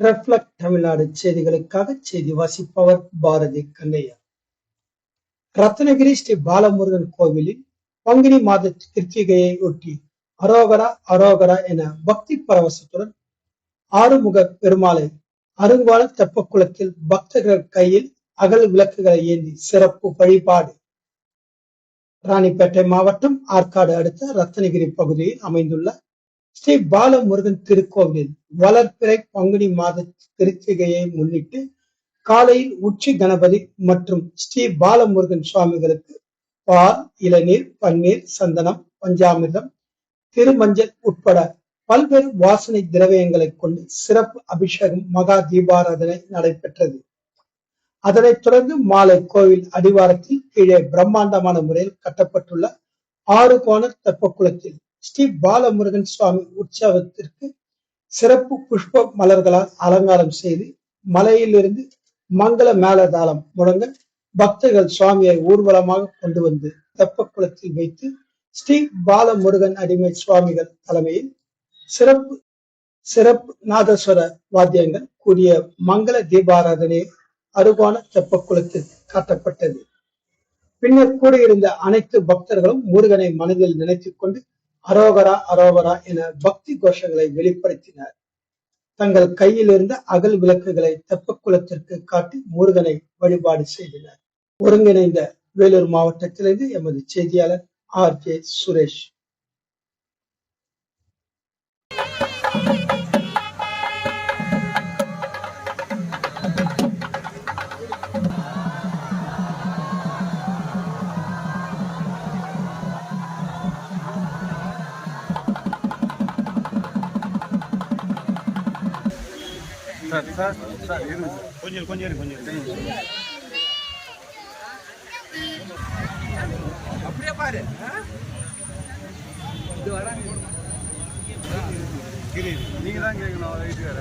Reflect Tamil Nadu செய்திகளுக்காக செய்தி வாசிப்பவர் பாரதி கண்ணையா. ரத்னகிரி ஸ்ரீ பாலமுருகன் கோவிலில் பங்குனி மாத கிருத்திகையை ஒட்டி அரோகரா அரோகரா என பக்தி பரவசத்துடன் ஆறுமுக பெருமாளை அருங்கால தெப்பக்குளத்தில் பக்தர்கள் கையில் அகல் விளக்குகளை ஏந்தி சிறப்பு வழிபாடு. ராணிப்பேட்டை மாவட்டம் ஆற்காடு அடுத்த ரத்தனகிரி பகுதியில் அமைந்துள்ள ஸ்ரீ பாலமுருகன் திருக்கோவிலில் வளர்பிறை பங்குனி மாத திருச்சிகையை முன்னிட்டு காலையில் உச்சி கணபதி மற்றும் ஸ்ரீ பாலமுருகன் சுவாமிகளுக்கு பால் இளநீர் பன்னீர் சந்தனம் பஞ்சாமிர்தம் திருமஞ்சள் உட்பட பல்வேறு வாசனை திரவியங்களை கொண்டு சிறப்பு அபிஷேகம் மகா தீபாராதனை நடைபெற்றது. அதனைத் தொடர்ந்து மாலை கோவில் அடிவாரத்தில் கீழே பிரம்மாண்டமான முறையில் கட்டப்பட்டுள்ள ஆறு கோண தெப்பக்குளத்தில் ஸ்ரீ பாலமுருகன் சுவாமி உற்சவத்திற்கு சிறப்பு புஷ்ப மலர்களால் அலங்காரம் செய்து மலையிலிருந்து மங்கள மேலதாளம் முழங்க பக்தர்கள் சுவாமியை ஊர்வலமாக கொண்டு வந்து தெப்பக்குளத்தில் வைத்து ஸ்ரீ பாலமுருகன் அடிமை சுவாமிகள் தலைமையில் சிறப்பு சிறப்பு நாதஸ்வர வாத்தியங்கள் கூடிய மங்கள தீபாராதனை அருகான தெப்பக்குளத்தில் காட்டப்பட்டது. பின்னர் கூடியிருந்த அனைத்து பக்தர்களும் முருகனை மனதில் நினைத்துக் கொண்டு அரோகரா அரோகரா என பக்தி கோஷங்களை வெளிப்படுத்தினர். தங்கள் கையில் இருந்த அகல் விளக்குகளை தெப்பக்குளத்திற்கு காட்டி முருகனை வழிபாடு செய்தனர். ஒருங்கிணைந்த வேலூர் மாவட்டத்திலிருந்து எமது செய்தியாளர் R J Suresh. Sir sir sir இருங்க. கொஞ்சம் கொஞ்சம் கொஞ்சம் அப்படியே பாரு. கிரி நீங்கள் தான் கேட்கணும் வீட்டுக்கார